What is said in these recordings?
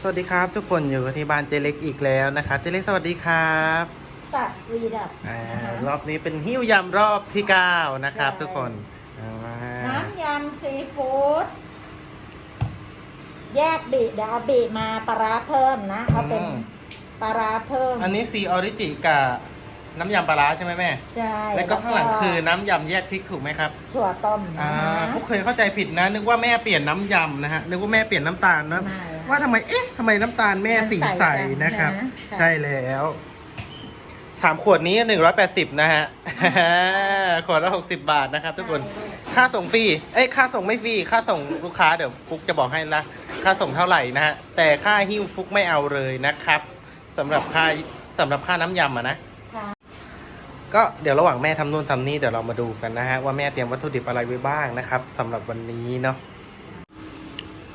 สวัสดีครับ ทุกคนอยู่กับที่บ้านเจเล็กอีกแล้วนะครับ เจเล็กสวัสดีครับสัตว์วีดับอ่านะคะรอบนี้เป็นหิ้วยำรอบที่9นะครับใช่ทุกคนอ่าน้ำยำซีฟู้ดแยกบีเดี๋ยวเอาบีมาปลาร้าเพิ่มนะเอาเป็นปลาร้าเพิ่มอันนี้ซีออริจิกับ น้ำยำปลาร้าใช่ไหมแม่ ใช่แล้วก็ข้างหลังคือน้ำยำแยกพริกถูกไหมครับ ถั่วต้มอ่านะพวกเคยเข้าใจผิดนะ นึกว่าแม่เปลี่ยนน้ำยำนะฮะ นึกว่าแม่เปลี่ยนน้ำตาลนะ ไม่ค่ะว่าทำไม เอ๊ะทำไมน้ำตาลแม่สีใสนะครับ มันใสจังนะ ใช่แล้วสามขวดนี้หนึ่งร้อยแปดสิบนะฮะ ขวดละหกสิบบาทนะครับ ทุกคน ค่าส่งฟรี เอ้ย ค่าส่งไม่ฟรี ค่าส่งลูกค้าเดี๋ยวฟุกจะบอกให้ละค่าส่งเท่าไหร่นะฮะ แต่ค่าหิ้วฟุกไม่เอาเลยนะครับสำหรับค่าสำหรับค่าน้ำยำอะนะค่ะ ก็เดี๋ยวระหว่างแม่ทำนู่นทำนี่เดี๋ยวเรามาดูกันนะฮะว่าแม่เตรียมวัตถุดิบอะไรไว้บ้างนะครับสำหรับวันนี้เนาะ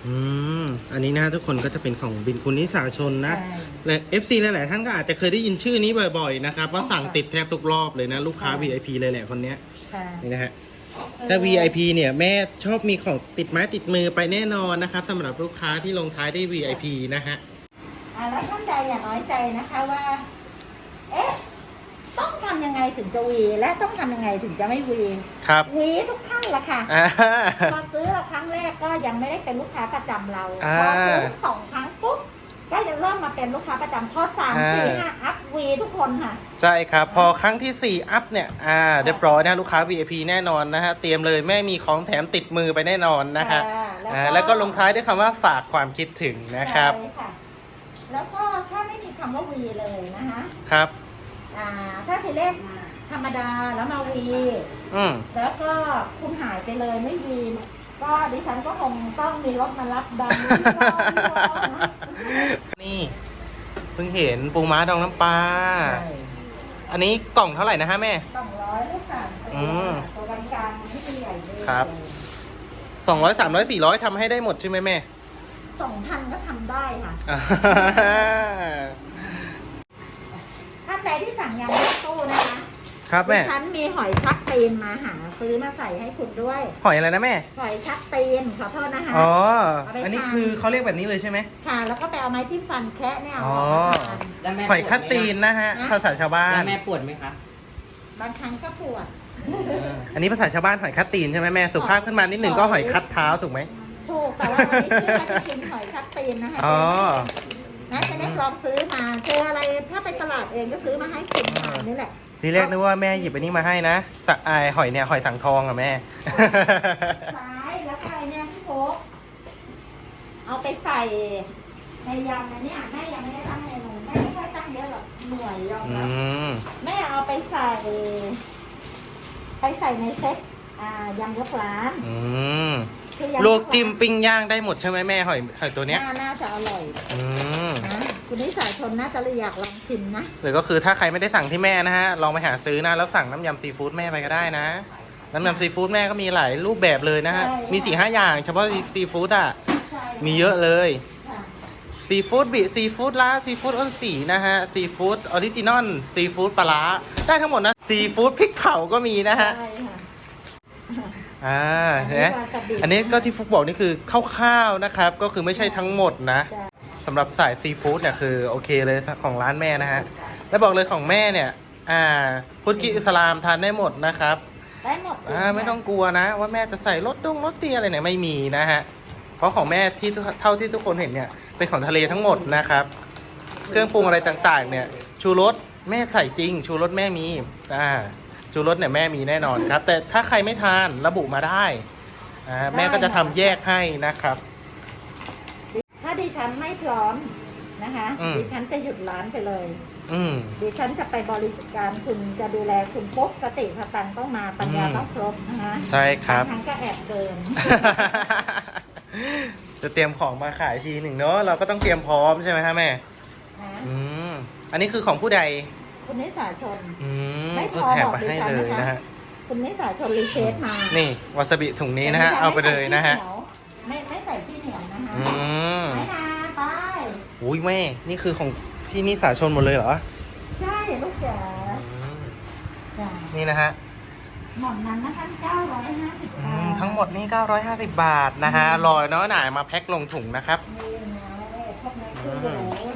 อืมอันนี้นะฮะทุกคนก็จะเป็นของบินคุณนิสาชนนะใช่และ FC หลายๆท่านก็อาจจะเคยได้ยินชื่อนี้บ่อยๆนะครับว่าสั่งติดแทบทุกรอบเลยนะ ลูกค้าค่ะ VIP เลยแหละคนเนี้ยค่ะนี่นะฮะถ้า VIP เนี่ยแม่ชอบมีของติดไม้ติดมือไปแน่นอนนะครับสำหรับลูกค้าที่ลงท้ายด้วย VIP นะฮะอ่าแล้วท่านใดอย่าน้อยใจนะคะว่า เอ๊ะ ต้องทำยังไงถึงจะวีและต้องทำยังไงถึงจะไม่วีครับวีทุกท่านละค่ะอ่า พอซื้อเราครั้งแรกก็ยังไม่ได้เป็นลูกค้าประจำเราอ่าพอซื้อสองครั้งปุ๊บก็จะเริ่มมาเป็นลูกค้าประจำพอสามอ่าสี่ห้าอัพวีทุกคนค่ะ ใช่ครับ พอครั้งที่ 4 อัพเนี่ย อ่าเรียบร้อยนะลูกค้า VIP แน่นอนนะฮะ เตรียมเลยแม่มีของแถมติดมือไปแน่นอนนะฮะค่ะอ่าแล้วก็ลงท้ายด้วยคำว่าฝากความคิดถึงนะครับ ใช่ค่ะ แล้วก็ถ้าไม่มีคำว่าวีเลยนะคะ ครับ อ่าถ้าทีเลขธรรมดาแล้วมาวีอืมแล้วก็คุณหายไปเลยไม่วีก็ดิฉันก็คงต้องมีรถมารับดังวิวอวิวอนะนี่เพิ่งเห็นปูม้าดองน้ำปลาใช่อันนี้กล่องเท่าไหร่นะฮะแม่สองร้อยลูกสามตัวอืมตัวกลางๆไม่ใช่ใหญ่เลยครับ200 300 400ทำให้ได้หมดใช่ไหมแม่สองพันก็ทำได้ค่ะอ่าท่าน ใดที่สั่งยำรถตู้นะคะครับแม่ ดิฉันมีหอยชักตีนมาหาซื้อมาใส่ให้คุณด้วย หอยอะไรนะแม่ หอยชักตีนขอโทษนะคะ อ๋อ เอาไป อันนี้ทานคือเขาเรียกแบบนี้เลยใช่ไหมค่ะ แล้วก็ไปเอาไม้จิ้มฟันแคะเนี่ยเอาอ๋อออกมาทานแล้วแม่หอยคัตตีนนะฮะ ภาษาชาวบ้าแล้น วแม่ปวดไหมคะ บางครั้งก็ปวด อันนี้ภาษาชาวบ้านหอยคัตตีนใช่ไหมแม่ สุภาพขึ้นมานิดหนึ่งก็หอยคัดเท้าถูกไหม ถูกแต่ว่าวันนี้ซื้อมาจะกินหอยชักตีนนะคะอ๋อ นะจะได้ลองซื้อมาเจออะไรถ้าไปตลาดเองก็ซื้อมาให้กินทานนี่แหละ ทีแรกนึกว่าแม่หยิบอันนี้มาให้นะสะอายหอยเนี่ยหอยสังทองอะแม่ซ้ายแล้วก็ไอเนี่ยพี่โค้กเอาไปใส่ในยำนะเนี่ยแม่ยังไม่ได้ตั้งเมนูแม่ไม่ค่อยตั้งเยอะหรอกหน่วยยอมอืรับมแม่เอาไปใส่ ไปใส่ในเซ็ต อ่ายำยกร้านอืมคือยำลวกจิ้มปิ้งย่างได้หมดใช่ไหมแม่หอยหอยตัวเนี้ย น่าน่าจะอร่อยอืมนะคุณนิสาชนน่าจะเลยอยากลองชิมนะหรือก็คือถ้าใครไม่ได้สั่งที่แม่นะฮะ ลองไปหาซื้อนะแล้วสั่งน้ำยำซีฟู้ดแม่ไปก็ได้นะ น้ำยำซีฟู้ดแม่ก็มีหลายรูปแบบเลยนะฮะใช่มีสี่ห้าอย่าง เฉพาะซีฟู้ดอะ ใช่มีเยอะเลย ค่ะซีฟู้ดบิซีฟู้ดล้าซีฟู้ดอ้นสีนะฮะ ซีฟู้ดออริจินอลซีฟู้ดปลาร้าได้ทั้งหมดนะ ซีฟู้ดพริกเผาก็มีนะฮะ ใช่ค่ะ อ่าอันเห็นนี้ไหมวาซาบิอันนี้ก็ที่ฟุกบอกนี่คือคร่าวๆนะครับ ก็คือไม่ใช่ทั้งหมดนะใช่สำหรับสายซีฟู้ดเนี่ยคือโอเคเลยของร้านแม่นะฮะ และบอกเลยของแม่เนี่ย อ่าพุทธกิอิสลามทานได้หมดนะครับได้หมดอ่าไม่ต้องกลัวนะ ว่าแม่จะใส่รสดงรสเตียอะไรเนี่ยไม่มีนะฮะ เพราะของแม่ที่เท่าที่ทุกคนเห็นเนี่ยเป็นของทะเลทั้งหมดนะครับ เครื่องปรุงอะไรต่างๆ เนี่ย ชูรสแม่ใส่จริง ชูรสแม่มีอ่า ชูรสเนี่ยแม่มีแน่นอนครับ แต่ถ้าใครไม่ทานระบุมาได้อ่าแม่ก็จะทำแยกให้นะครับ ถ้าดิฉันไม่พร้อมนะคะ อืม ดิฉันจะหยุดร้านไปเลย อืม ดิฉันจะไปบริการคุณจะดูแลคุณปุ๊บสติสตังค์ต้องมาปัญญาอืม ต้องครบนะคะใช่ครับางครั้งก็แอบเกิน จะเตรียมของมาขายทีหนึ่งเนาะเราก็ต้องเตรียมพร้อมใช่ไหมฮะแม่ นะอืมอันนี้คือของผู้ใด คุณนิสาชน อืมไม่พก็อแถมบอกมาให้ดิฉันเลยนะคะนะฮะ คุณนิสาชนรีเควสมานี่วาซาบิถุงนี้นะฮะ เอาไปเลยนะฮะ ไม่ไม่ใส่ที่เหนียวนะคะอืมไม่นาไปอุ้ยแม่ นี่คือของพี่นิสาชนหมดเลยเหรอใช่ลูกจ๋าอืมจ้ะนี่นะฮะหม่อมนั้นนะคะเก้าร้อยห้าสิบอืบามททั้งหมดนี่ 950 บาทนะฮะอืมรอยน้อยหน่ายมาแพ็คลงถุงนะครับ นี่ไงพวกนี้คือเดี๋ยว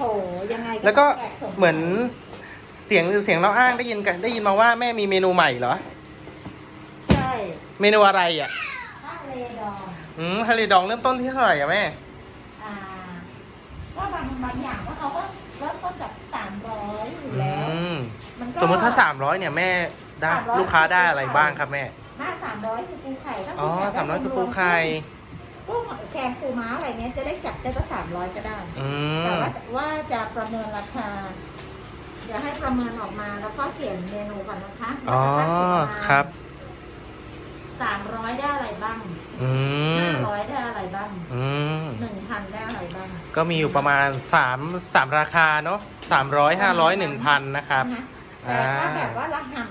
โถยังไงแล้วก็ต้องสมเหมือนเสียงเสียงเราอ้างได้ยินกัน ได้ยินมาว่าแม่มีเมนูใหม่เหรอ ใช่เมนูอะไรอะข้าวเลดองอืมทะเลดองเริ่มต้นที่เท่าไหร่อะแม่อ่าก็บางบางอย่างก็เขาก็เริ่มต้นจากสามร้อยอยู่แล้วอืมมันก็ สมมติถ้าสามร้อยเนี่ยแม่ได้300 ลูกค้าได้อะไรบ้างครับแม่ถ้าสามร้อยคือปูไข่ถ้าอ๋อปูไข่สามร้อยคือปูไข่ พวกแกงปูม้าอะไรเนี้ยจะได้จับได้ก็สามร้อยก็ได้ อืแต่มว่าว่าจะประเมินราคา เดี๋ยวให้ประเมินออกมาแล้วก็เขียนเมนูก่อนนะคะอ๋อครับ สามร้อยได้อะไรบ้างอืห้ามร้อยได้อะไรบ้างอืมหนึ่งพันได้อะไรบ้างก็มีอยู่ประมาณสามสามราคาเนาะสามร้อยห้าร้อยหนึ่งพันนะครับ นะแต่ถ้าแบบว่าละห่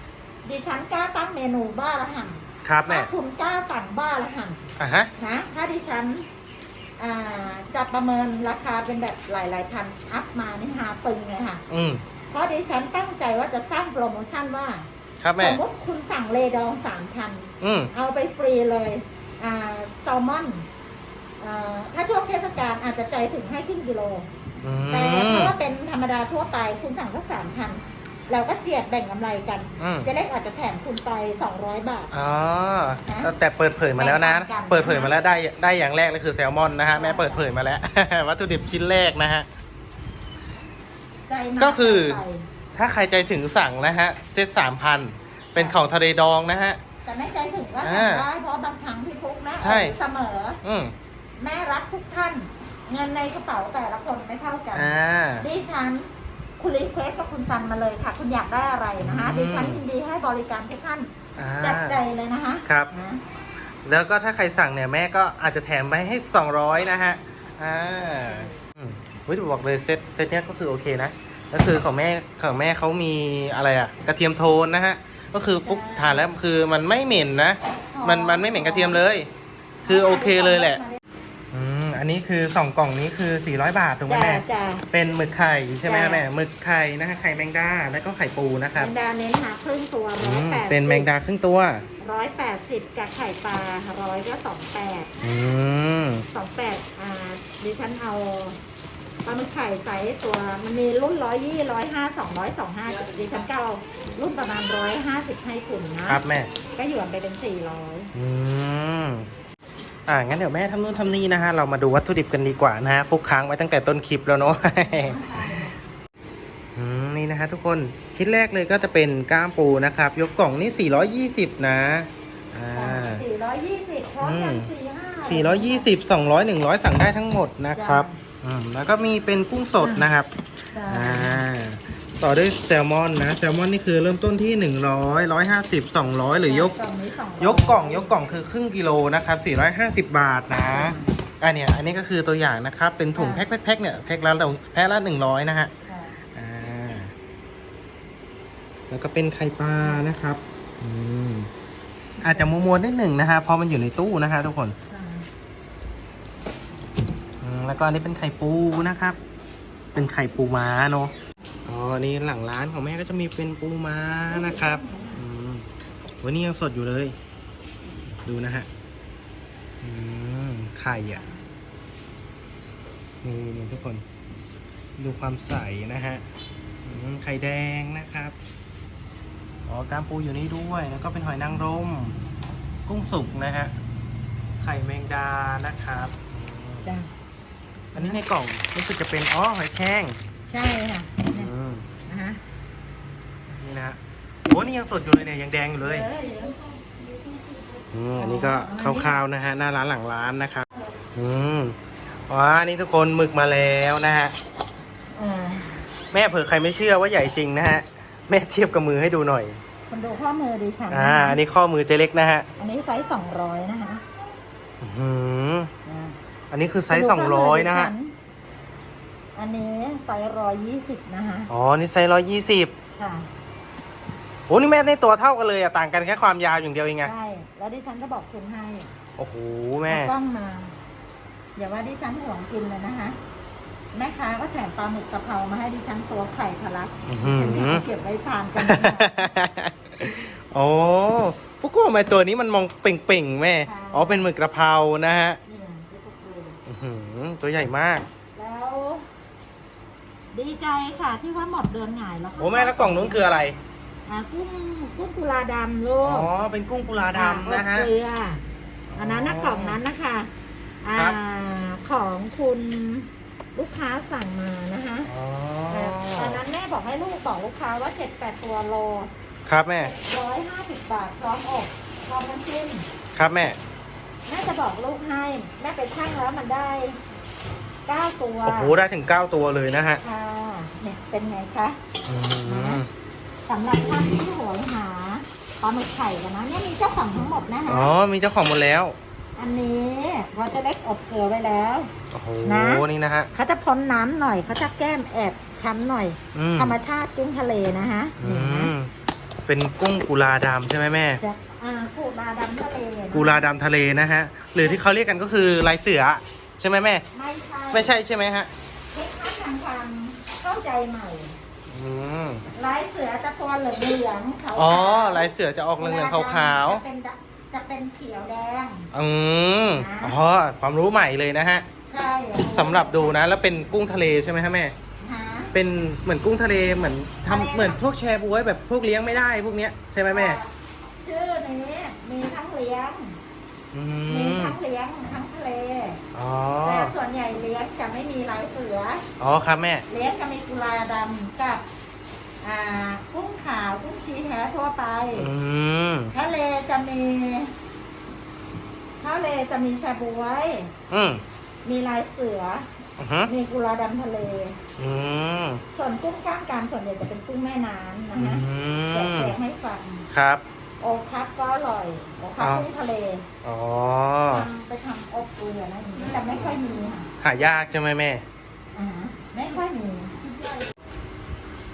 ำดิฉันกล้าตั้งเมนูบ้าละห่ำครับถ้าแม่คุณกล้าสั่งบ้าละห่ำ อะฮะ นะถ้าดิฉันอ่าจะประเมินราคาเป็นแบบหลาย ๆ พันอัพมานี่หาปึงเลยค่ะ อืม เพราะดิฉันตั้งใจว่าจะสร้างโปรโมชั่นว่า ครับสแม่ มมติคุณสั่งเลดองสามพัน อืม เอาไปฟรีเลย อ่าแซลมอนอ่าถ้าช่วงเทศกาลอาจจะใจถึงให้ครึ่งกิโล อืแต่ม ถ้าว่าเป็นธรรมดาทั่วไปคุณสั่งสักสามพัน เราก็เจียดแบ่งกำไรกัน อืม เจะเล็กอาจจะแถมคุณไปสองร้อยบาท อ๋อนะแต่เปิดเผยมาแล้วนะ แบ่งกัน เปิดเผยมาแล้วได้ได้อย่างแรกเลยคือแซลมอนนะฮะแม่เปิดเผยมาแล้ว วัตถุดิบชิ้นแรกนะฮะ ใจมาก็คือ ใจไปถ้าใครใจถึงสั่งนะฮะ เซตสามพันเป็นของทะเลดองนะฮะ แต่ไม่ใจถึงว่าอ่าสั่งได้เพราะบางครั้งที่พุกนะใช่ เสมอ อืมแม่รักทุกท่าน เงินในกระเป๋าแต่ละคนไม่เท่ากัน อ่า ดิฉัน คุณรีเควสกับคุณซันมาเลยค่ะ คุณอยากได้อะไรนะคะอืมดิฉันยินดีให้บริการทุกท่านอ่าจัดใจเลยนะคะครับ นะแล้วก็ถ้าใครสั่งเนี่ยแม่ก็อาจจะแถมไปให้ 200 นะฮะ อ่าอืมวิทบอกเลยเซตเซตเนี้ยก็คือโอเคนะ ก็คือของแม่ของแม่เขามีอะไรอะกระเทียมโทนนะฮะ ก็คือปุ๊บทานแล้วคือมันไม่เหม็นนะ มันมันไม่เหม็นกระเทียมเลย คือโอเคเลยแหละอืมอั นนี้คือสองกล่องนี้คือ 400 บาทถูกไหมจ้าแม่ จ้า เป็นหมึกไข่ใช่ไหมจ้ะ แม่หมึกไข่นะฮะไข่แมงดาแล้วก็ไข่ปูนะคแมรับงดาเน้นหาครึ่งตัวอืร้อยมแปดเป็นแมงดาครึ่งตัวร้อยแปดสิบกับไข่ปลาร้อยก็สองแปดอืมสองแปดอ่าดิฉันเอาปลาหมึกไข่ใส่ตัวมันมีรุ่นร้อยยี่ร้อยห้าสองร้อยสองห้าดิฉันก็เอารุ่นประมาณร้อยห้าสิบให้คุณนะครับแม่ก็หยวนไปเป็นสี่ร้อยอืม อ่างั้นเดี๋ยวแม่ทำนู่นทำนี่นะฮะ เรามาดูวัตถุดิบกันดีกว่านะฮะ ฟุกค้างไว้ตั้งแต่ต้นคลิปแล้วเนาะ อืมนี่นะฮะทุกคนชิ้นแรกเลยก็จะเป็นก้ามปูนะครับ ยกกล่องนี่ 420 นะอ่า สี่ร้อยยี่สิบพร้อมกันสี่ห้า420 200 100 สั่งได้ทั้งหมดนะครับอืมแล้วก็มีเป็นกุ้งสดนะครับ จ้ะอ่า ต่อด้วยแซลมอนนะ แซลมอนนี่คือเริ่มต้นที่ 100 150 200 หรือยกกล่องนี้สองร้ยกกล่องยกกล่องคือครึ่งกิโลนะครับ 450 บาทนะอันเนี้ยอันนี้ก็คือตัวอย่างนะครับ เป็นถุงแพ็คแพ็คแพ็คเนี่ยแพ็คละแพ็คละ100นะฮะค่ะอ่าแล้วก็เป็นไข่ปลานะครับอืมอาจจะมัวๆนิดหนึ่งนะฮะเพราะมันอยู่ในตู้นะฮะทุกคนค่ะอืมแล้วก็อันนี้เป็นไข่ปูนะครับ เป็นไข่ปูม้าเนาะ อ๋ออันนี้หลังร้านของแม่ก็จะมีเป็นปูม้านะครับอืมวันนี้ยังสดอยู่เลย ดูนะฮะอืมไข่อะ นี่นี่ทุกคน ดูความใสนะฮะอืมไข่แดงนะครับ อ๋อกล้ามปูอยู่นี่ด้วย แล้วก็เป็นหอยนางรม กุ้งสุกนะฮะ ไข่แมงดานะครับอืมจ้ะอันนี้ในกล่องรู้สึกจะเป็น อ๋อ หอยแครงใช่ค่ะอืมนะฮะ นี่นะฮะโอ้นี่ยังสดอยู่เลยเนี่ยยังแดงอยู่เลยอออืมอันนี้ก็คร่าวๆนะฮะหน้าร้านหลังร้านนะครับ อืมว้านี่ทุกคนหมึกมาแล้วนะฮะเออแม่เผื่อใครไม่เชื่อว่าใหญ่จริงนะฮะแม่เทียบกับมือให้ดูหน่อยคนดูข้อมือดิฉันอ่า อันนี้ข้อมือเจเล็กนะฮะ อันนี้ไซส์สองร้อยนะคะอื้อหืออ่าอันนี้คือไซส์สองร้อยนะฮะ อันนี้ไซส์ร้อยยี่สิบนะคะ อ๋อ นี่ไซส์ร้อยยี่สิบค่ะ โอ้นี่แม่ในตัวเท่ากันเลยอะต่างกันแค่ความยาวอย่างเดียวเองไงใช่แล้วดิฉันจะบอกคุณให้โอ้โหแม่เอากล้องมาอย่าว่าดิฉันห่วงกินเลยนะคะแม่ค้าก็แถมปลาหมึกกะเพรามาให้ดิฉันตัวไข่ทะลักอื้อหือฉันจะเอาเก็บไว้ทานกันโอ้ฟุกุทำไมตัวนี้มันมองเป่งๆแม่ค่ะอ๋อเป็นหมึกกระเพรานะฮะนี่ที่พวกดูอื้อหือตัวใหญ่มากดีใจค่ะที่ว่าหมดเดือนหงายแล้วค่ะโอ้แม่แล้วกล่องนู้นคืออะไร อ่ากุ้งกุ้งกุลาดำลูอ๋กอเป็นกุ้งกุลาดำนะฮะอ่าอบเกลืออันนั้นนะอ๋อกล่องนั้นนะคะอ่าครับ ของคุณลูกค้าสั่งมานะคะอ๋อแต่อันนั้นแม่บอกให้ลูกบอกลูกค้าว่าเจ็ดแปดตัวโลครับแม่ ร้อยห้าสิบบาทพร้อมอบพร้อมน้ำจิ้มครับแม่ แม่จะบอกลูกให้แม่ไปชั่งแล้วมันได้เก้าตัวโอ้โห ได้ถึง 9 ตัวเลยนะฮะค่ะเนี่ยเป็นไงคะ อืม สำหรับท่านที่โหยหาปลาหมึกไข่กันนะเนี่ยมีเจ้าของทั้งหมดนะคะอ๋อ มีเจ้าของหมดแล้ว อันนี้เราจะเล็กอบเกลือไว้แล้ว โอ้โห นะ นี่นะฮะ เขาจะพ้นน้ำหน่อยเขาจะแก้มแอบช้ำหน่อย อืมธรรมชาติกุ้งทะเลนะฮะอืนี่นะมเป็นกุ้งกุลาดำใช่ไหมแม่ จะอ่าปูปลาดำทะเลนะกุลาดำทะเลนะฮะ หรือที่เขาเรียกกันก็คือลายเสือ ใช่ไหมแม่ ไม่ใช่ไม่ใช่ใช่ไหมฮะเทคนิคทางความเข้าใจใหม่ อืม ลายเสือจะตัวเหลืองๆขาวๆอ๋อลายเสือจะออกเหลืองๆขาวจะเป็นดะจะเป็นเขียวแดง ๆ อืม อ๋อ ความรู้ใหม่เลยนะฮะใช่สำหรับดูนะ แล้วเป็นกุ้งทะเลใช่ไหมฮะแม่ ฮะเป็นเหมือนกุ้งทะเลเหมือนทะเลทำเหมือนพวกแชร์บวยแบบพวกเลี้ยงไม่ได้พวกเนี้ยใช่ไหมแม่ ชื่อนี้มีทั้งเลี้ยง อืมีมทั้งเลี้ยงทั้งทะเลอ๋อ แต่ส่วนใหญ่เลี้ยงจะไม่มีลายเสือ อ๋อครับแม่ เลี้ยงจะมีกุลาดำกับอ่ากุ้งขาวกุ้งชีแท้ทั่วไป อืม ทะเลจะมีทะเลจะมีแชบวย อืมมีลายเสือ อือฮึมีกุลาดำทะเล อืมส่วนกุ้งกล้ามกรามส่วนใหญ่จะเป็นกุ้งแม่น้ำนะอืฮะแจกมแจกให้ฟัง ครับ โอคักก็อร่อยโอคักอ๋อกุ้งทะเลอ๋อทำไปทำอบเกลือนะแต่ไม่ค่อยมีค่ะหายากใช่ไหมแม่อ่าไม่ค่อยมี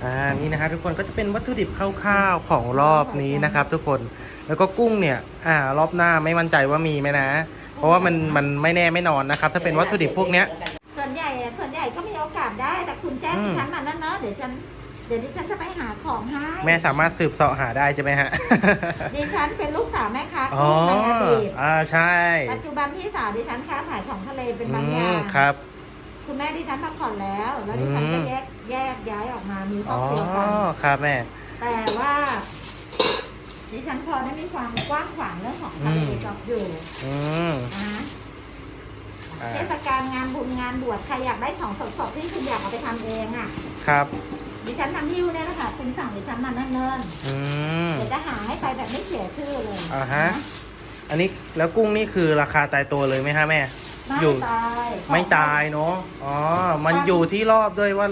อ่านี่นะครับทุกคนก็จะเป็นวัตถุดิบคร่าวๆของรอบนี้นะครับ ทุกคนแล้วก็กุ้งเนี่ย อ่ารอบหน้าไม่มั่นใจว่ามีไหมนะ เพราะว่ามันมันไม่แน่ไม่นอนนะครับ ถ้าเป็นวัตถุดิบพวกเนี้ยส่วนใหญ่อะส่วนใหญ่ก็มีโอกาสได้แต่คุณแจ้งอืมดิฉันมานั่นเนอะเดี๋ยวฉัน เดี๋ยวดิฉันจะไปหาของให้แม่สามารถสืบเสาะหาได้ใช่ไหมฮะ ดิฉันเป็นลูกสาวแม่ค้าอ๋อกุ้งในอดีตอ่าใช่ปัจจุบันพี่สาวดิฉันค้าขายของทะเลเป็นบางออืย่ามงครับ คุณแม่ดิฉันพักผ่อนแล้ว แล้วดิฉันอืมก็แยกแยกย้ายออกมามีครออ๋บอ ครัวกันครับแม่ แต่ว่าดิฉันพอได้มีความกว้างขวางเรื่องของทะเลอืม กับอยู่อืม นะอ่า เทศกาลงานบุญงานบวชใครอยากได้ของสดๆที่คุณอยากเอาไปทำเองอะ ครับ ดิฉันทำหิ้วเนี่ยนะคะคุณสั่งดิฉันมาเนิ่นอืมๆเดี๋ยวจะหาให้ไปแบบไม่เสียชื่อเลยอ่าฮะ นอันนี้แล้วกุ้งนี่คือราคาตายตัวเลยไหมฮะแม่ ไม่อยู่ ตายไม่ตายเนาะอ๋อ มันอยู่ที่รอบด้วยว่า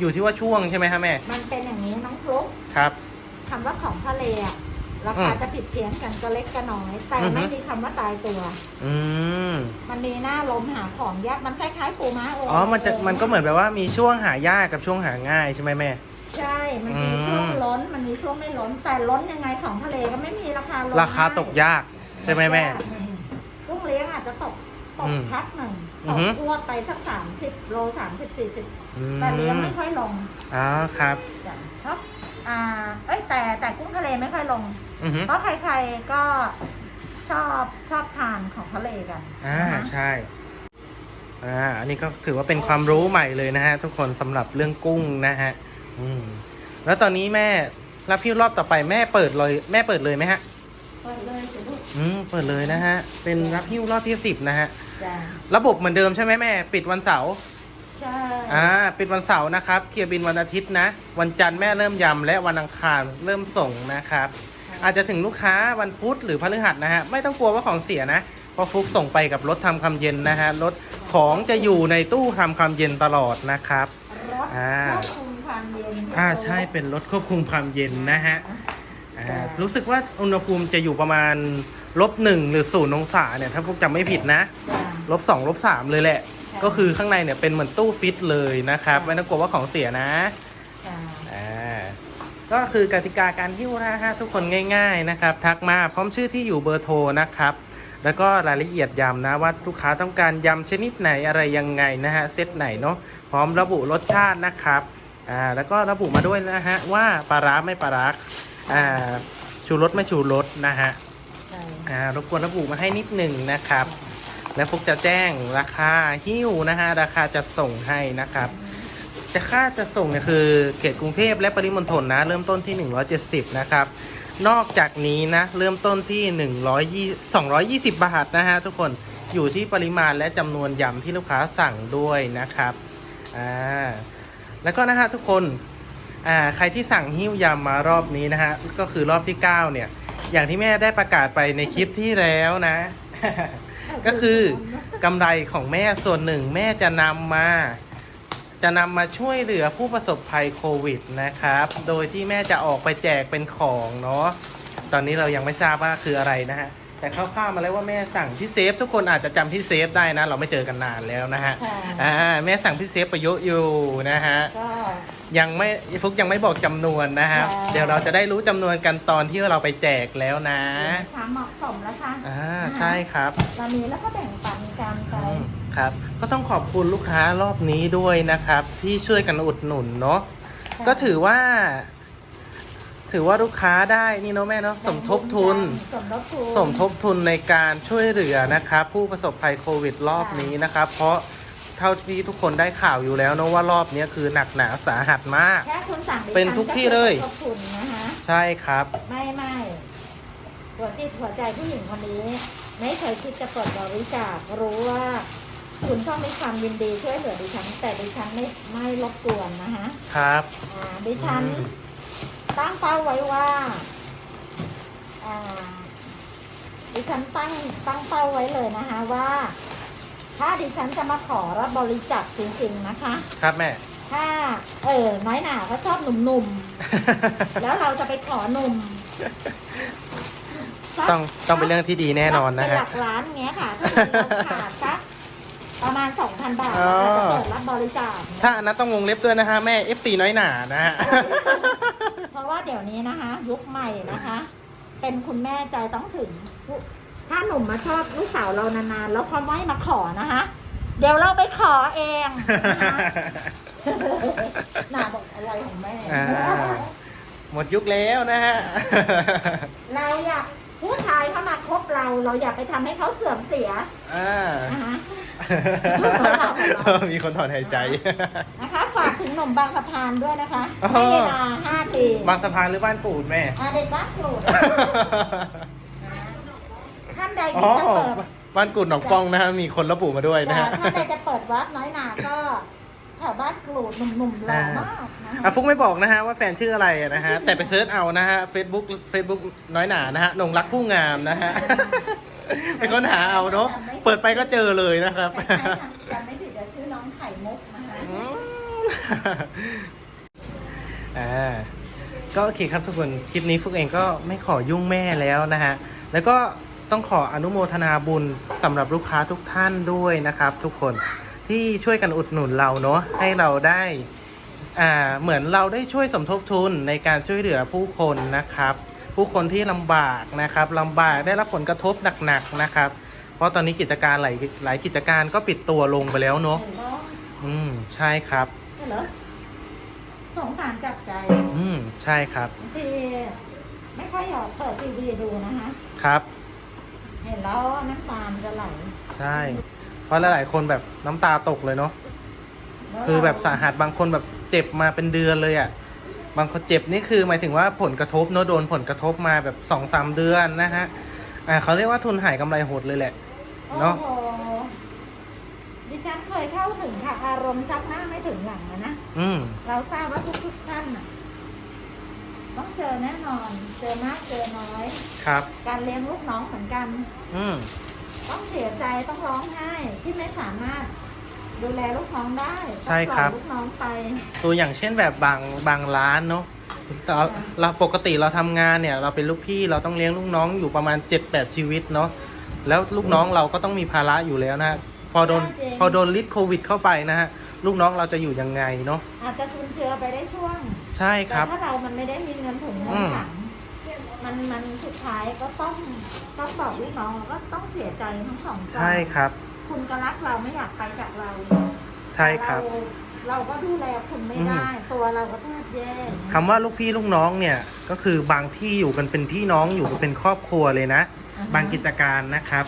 อยู่ที่ว่าช่วงใช่ไหมฮะแม่ มันเป็นอย่างนี้น้องฟลุ๊กครับ คำว่าของทะเลอะ ราคาอืมจะผิดเพี้ยนกันก็เล็กก็น้อย แต่อือฮึไม่มีคำว่าตายตัว อืมมันมีหน้าลมหาของยากมันคล้ายๆปูม้าโอ๋อมันจะมันก็เหมือนแบบว่ามีช่วงหายากกับช่วงหาง่ายใช่ไหมแม่ ใช่ มันมีอืมช่วงล้นมันมีช่วงไม่ล้น แต่ล้นยังไงของทะเลก็ไม่มีราคาลงราคาตกยากใช่ไหมแม่กุ้งเลี้ยงอาจจะตกตกอืมพักหนึ่งอืตอกฮึอ้วกไปสักสามสิบโลสามสิบสี่สิบอืมแต่เลี้ยงไม่ค่อยลงอ๋อครับจ้ะครับ อ่า เอ้ยแต่แต่กุ้งทะเลไม่ค่อยลง อือฮึเพราะใครๆก็ชอบชอบทานของทะเลกันอ่านะคะใช่อ่าอันนี้ก็ถือว่าเป็นความรู้ใหม่เลยนะฮะ ทุกคนสำหรับเรื่องกุ้งนะฮะอืมแล้วตอนนี้แม่รับพี่รอบต่อไปแม่เปิดเลยแม่เปิดเลยไหมฮะ เปิดเลยสิลูกอืมเปิดเลยนะฮะ เป็นรับหิ้วรอบที่สิบนะฮะ จ้ะระบบเหมือนเดิมใช่ไหมแม่ ปิดวันเสาร์ ใช่อ่าปิดวันเสาร์นะครับ เคลียร์บินวันอาทิตย์นะ วันจันทร์แม่เริ่มยำและวันอังคารเริ่มส่งนะครับ อาจจะถึงลูกค้าวันพุธหรือพฤหัสนะฮะ ไม่ต้องกลัวว่าของเสียนะ เพราะฟุกส่งไปกับรถทำคำเย็นนะฮะ รถของจะอยู่ในตู้ทำคำเย็นตลอดนะครับ รถอ่า ควบคุมความเย็นอ่าใช่เป็นรถควบคุมความเย็นนะฮะ อ่ารู้สึกว่าอุณหภูมิจะอยู่ประมาณลบหนึ่งหรือศูนย์องศาเนี่ยถ้าพวกจำไม่ผิดนะ จ้ะลบสองลบสามเลยแหละค่ะ ก็คือข้างในเนี่ยเป็นเหมือนตู้ฟิตเลยนะครับ ไม่ต้องกลัวว่าของเสียนะจ้ะอ่าก็คือกติกาการหิ้วนะฮะทุกคนง่าย ๆนะครับ ทักมาพร้อมชื่อที่อยู่เบอร์โทรนะครับ แล้วก็รายละเอียดยำนะว่าลูกค้าต้องการยำชนิดไหนอะไรยังไงนะฮะเซตไหนเนาะพร้อมระบุรสชาตินะครับอ่าแล้วก็ระบุมาด้วยนะฮะว่าปลาร้าไม่ปลาร้าอ่าชูรสไม่ชูรสนะฮะใช่อ่ารบกวนระบุมาให้นิดหนึ่งนะครับ แล้วพวกจะแจ้งราคาหิ้วนะฮะราคาจะส่งให้นะครับ จะค่าจะส่งเนี่ยคือเขตกรุงเทพและปริมณฑลนะ เริ่มต้นที่ 170 นะครับ นอกจากนี้นะ เริ่มต้นที่ 120 220 บาทนะฮะทุกคนอยู่ที่ปริมาณและจำนวนยำที่ลูกค้าสั่งด้วยนะครับอ่าแล้วก็นะฮะทุกคนอ่าใครที่สั่งหิ้วยำมารอบนี้นะฮะก็คือรอบที่ 9 เนี่ย อย่างที่แม่ได้ประกาศไปในคลิปที่แล้วนะ ก็คือกำไรของแม่ส่วนหนึ่งแม่จะนำมา จะนำมาช่วยเหลือผู้ประสบภัยโควิดนะครับ โดยที่แม่จะออกไปแจกเป็นของเนาะตอนนี้เรายังไม่ทราบว่าคืออะไรนะฮะ แต่คร่าวๆมาแล้วว่าแม่สั่งพี่เซฟ ทุกคนอาจจะจำพี่เซฟได้นะ เราไม่เจอกันนานแล้วนะฮะค่ะ อ่าแม่สั่งพี่เซฟไปเยอะอยู่นะฮะ ก็ ยังไม่ฟุกยังไม่บอกจำนวนนะครับ ค่ะ เดี๋ยวเราจะได้รู้จำนวนกันตอนที่เราไปแจกแล้วนะความเหมาะสมแล้วค่ะอ่าใช่ครับเรามีแล้วก็แบ่งปันกันไปอืมครับ ก็ต้องขอบคุณลูกค้ารอบนี้ด้วยนะครับ ที่ช่วยกันอุดหนุนเนาะ ก็ถือว่า ถือว่าลูกค้าได้นี่เนาะแม่เนาะสมทบทุน สมทบทุนสมทบทุนในการช่วยเหลือนะครับผู้ประสบภัยโควิดรอบนี้นะครับ เพราะเท่าที่ทุกคนได้ข่าวอยู่แล้วเนอะว่ารอบนี้คือหนักหนาสาหัสมาก แค่คุณสั่งดิฉัเป็นทุกที่เลยก็คือสมทบทุนนะคะใช่ครับ ไม่ไม่หัวจิตหัวใจผู้หญิงคนนี้ ไม่เคยคิดจะเปิดบริจาครู้ว่าคุณต้องมีความยินดีช่วยเหลือดิฉันแต่ดิฉันไม่ไม่รบกวนนะคะครับ อ่าดิฉัน อืม ตั้งเป้าไว้ว่าอ่าดิฉันตั้งตั้งเป้าไว้เลยนะคะว่า ถ้าดิฉันจะมาขอรับบริจาคจริงๆนะคะ ครับแม่ ถ้า เออ น้อยหนาเขาชอบหนุ่มๆ แล้วเราจะไปขอหนุ่มต้องต้องเป็นเรื่องที่ดีแน่นอนนะเป็นฮะหลักล้านเงี้ยค่ะถ้าเราขาดสักประมาณสองพันบาทอ๋อเราจะเปิดรับบริจาคถ้าอันนั้นต้องวงเล็บด้วยนะฮะแม่ F4 น้อยหนานะฮะเพ ราะว่าเดี๋ยวนี้นะคะ ยุคใหม่นะคะ เป็นคุณแม่ใจต้องถึง ถ้าหนุ่มมาชอบลูกสาวเรานานๆ แล้วเขาไม่มาขอนะคะ เดี๋ยวเราไปขอเองนะคะหนาบอกอะไรของแม่ อ่าหมดยุคแล้วนะฮะ เราอยากผู้ชายเข้ามาคบเรา เราอยากไปทำให้เขาเสื่อมเสียอ่านะคะ มีคนถอนหายใจนะคะฝาก ถึงหนุ่มบางสะพานด้วยนะคะอ๋อให้เวลาห้าปีบางสะพานหรือบ้านปูดแม่ อาเด็กบ้านโกรธท่านใดอ๋ที่อจะเปิด บ้านกุดหนองปองนะฮะ มีคนระบุมาด้วยนะฮะท่านใดจะเปิดวัดน้อยหนาก็แถวบ้านกรูดหนุ่มๆหล่อมากนะอะคะฟุกไม่บอกนะฮะว่าแฟนชื่ออะไรนะฮะ แต่ไปเซิร์ชเอานะฮะ Facebook Facebook น้อยหนานะฮะนงรักผู้งามนะฮะ ไปค้นหาเอาเนาะเปิดไปก็เจอเลยนะครับใครๆจำไม่ผิดจะชื่อน้องไข่มุกนะคะ อืม อ่าก็โอเคครับทุกคนคลิปนี้ฟุกเองก็ไม่ขอยุ่งแม่แล้วนะฮะ แล้วก็ต้องขออนุโมทนาบุญสำหรับลูกค้าทุกท่านด้วยนะครับ ทุกคนที่ช่วยกันอุดหนุนเราเนาะให้เราได้อ่าเหมือนเราได้ช่วยสมทบทุนในการช่วยเหลือผู้คนนะครับ ผู้คนที่ลำบากนะครับลำบากได้รับผลกระทบหนักๆนะครับ เพราะตอนนี้กิจการหลายหลายกิจการก็ปิดตัวลงไปแล้วเนาะอืมใช่ครับ เหรอสงสารจับใจอืมใช่ครับบางทีไม่ค่อยอยากเปิดทีวีดูนะคะครับ เห็นแล้วน้ำตาลจะไหลใช่ เพราะหลายๆคนแบบน้ำตาตกเลยเนาะคือแบบสาหัสบางคนแบบเจ็บมาเป็นเดือนเลยอะ่ะบางคนเจ็บนี่คือหมายถึงว่าผลกระทบเนอะโดนผลกระทบมาแบบสองสามเดือนนะฮะอ่าเขาเรียกว่าทุนหายกำไรหดเลยแหละ เนอะโอ้โห ดิฉันเคยเข้าถึงค่ะ อารมณ์ซักหน้าไม่ถึงหลังอะนะ อืม เราทราบว่าทุกๆท่านน่ะต้องเจอแน่นอน เจอมากเจอน้อย ครับ การเลี้ยงลูกน้องเหมือนกัน อืม ต้องเสียใจต้องร้องไห้ที่ไม่สามารถดูแลลูกน้องได้ใช่ครับ ต้องปล่อยลูกน้องไป ตัวอย่างเช่นแบบบางบางร้านเนาะเราเราปกติเราทำงานเนี่ย เราเป็นลูกพี่เราต้องเลี้ยงลูกน้องอยู่ประมาณ 7-8 ชีวิตเนาะแล้วลูกน้องเราก็ต้องมีภาระอยู่แล้วนะ พอโดนใช่จริงพอโดนลิดโควิด เข้าไปนะฮะลูกน้องเราจะอยู่ยังไงเนาะอาจจะสูญเจือไปได้ช่วง ใช่คแต่รับถ้าเรามันไม่ได้มีเงินถุงเงิอืนมถังมันมันสุดท้ายก็ต้องต้องบอกลูกน้องก็ต้องเสียใจทั้งสองฝ่ายใช่ครับ คุณก็รักเราไม่อยากไปจากเรา ใช่ครับเราเราก็ดูแลคุณไม่ได้ ตัวเราก็แทบแย่คำว่าลูกพี่ลูกน้องเนี่ยก็คือบางที่อยู่กันเป็นพี่น้องอยู่กันเป็นครอบครัวเลยนะอ่าฮะบางกิจการนะครับ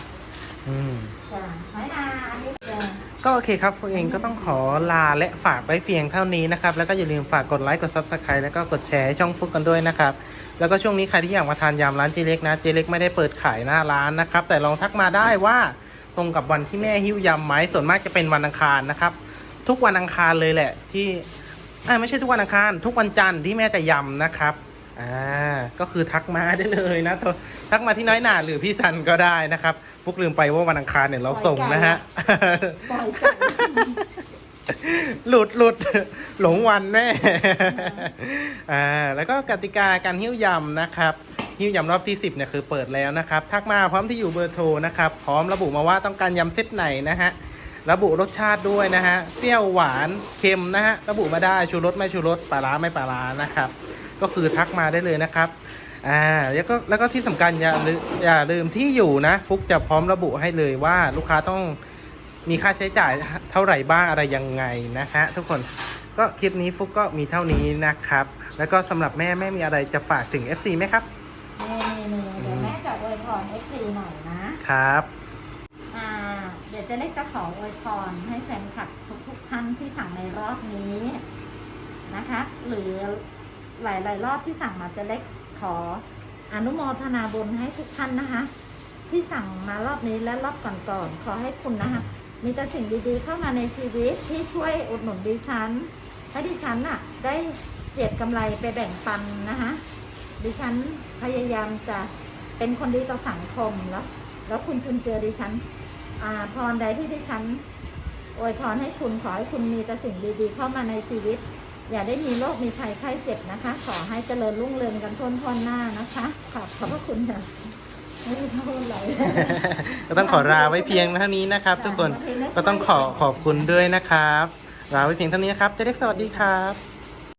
อืม จ้ะน้อยนาอันนี้เออก็โอเคครับพวกเองก็ต้องขอลาและฝากไว้เพียงเท่านี้นะครับ แล้วก็อย่าลืมฝากกดไลค์กด Subscribe แล้วก็กดแชร์ให้ช่องฟุกกันด้วยนะครับ แล้วก็ช่วงนี้ใครที่อยากมาทานยำร้านเจเล็กนะเจเล็กไม่ได้เปิดขายหน้าร้านนะครับ แต่ลองทักมาได้ว่าตรงกับวันที่แม่หิ้วยำไหมส่วนมากจะเป็นวันอังคารนะครับ ทุกวันอังคารเลยแหละ ที่อ่าไม่ใช่ทุกวันอังคาร ทุกวันจันทร์ที่แม่จะยำนะครับอ่าก็คือทักมาได้เลยนะทรทักมาที่น้อยหนาหรือพี่สันก็ได้นะครับ ฟุกลืมไปว่าวันอังคารเนี่ยเราส่งนะฮะ ปล่อยกันหลุดหลุดหลงวันแน่ อ่า แล้วก็กติกาการหิ้วยำนะครับ หิ้วยำรอบที่ 10เนี่ยคือเปิดแล้วนะครับ ทักมาพร้อมที่อยู่เบอร์โทรนะครับ พร้อมระบุมาว่าต้องการยำเซตไหนนะฮะ ระบุรสชาติด้วยนะฮะ เปรี้ยวหวาน เค็มนะฮะ ระบุมาได้ชูรสไม่ชูรสปลาร้าไม่ปลาร้านะครับ ก็คือทักมาได้เลยนะครับ อ่าแล้วก็แล้วก็ที่สำคัญอย่าลืมอย่าลืมที่อยู่นะ ฟุกจะพร้อมระบุให้เลยว่าลูกค้าต้องมีค่าใช้จ่ายเท่าไหร่บ้างอะไรยังไงนะฮะทุกคนก็คลิปนี้ฟุกก็มีเท่านี้นะครับ แล้วก็สำหรับแม่แม่มีอะไรจะฝากถึง FC ไหมครับนี่นี่นี่เดี๋ยวแม่จะอวยพรเอฟซีหน่อยนะครับอ่าเดี๋ยวเจะเล็กจะขออวยพรให้แฟนคลับทุกทุกๆท่านที่สั่งในรอบนี้นะคะ หรือหลายๆรอบที่สั่งมาเจะเล็ก ขออนุโมทนาบุญให้ทุกท่านนะคะ ที่สั่งมารอบนี้และรอบก่อนๆขอให้คุณนะคะ มีแต่สิ่งดีๆเข้ามาในชีวิตที่ช่วยอุดหนุนดิฉันให้ดิฉันน่ะ ได้เจียดกำไรไปแบ่งปันนะคะดิฉันพยายามจะเป็นคนดีต่อสังคมแล้ว แล้วคุณจุนเจอดิฉันอ่าพรใดที่ดิฉันอวยพรให้คุณขอให้คุณมีแต่สิ่งดีๆเข้ามาในชีวิต อย่าได้มีโรคมีภัยไข้เจ็บนะคะ ขอให้เจริญรุ่งเรืองกันทั่วทั่วหน้านะคะขอบขอบพระคุณค่ะไม่ได้เท่าไหร่ก็ต้องขอลาไว้เพียงเท่านี้นะครับ ทุกคนก็ต้องขอขอบคุณด้วยนะครับลาไว้เพียงเท่านี้นะครับเจ๊เล็กสวัสดีครับ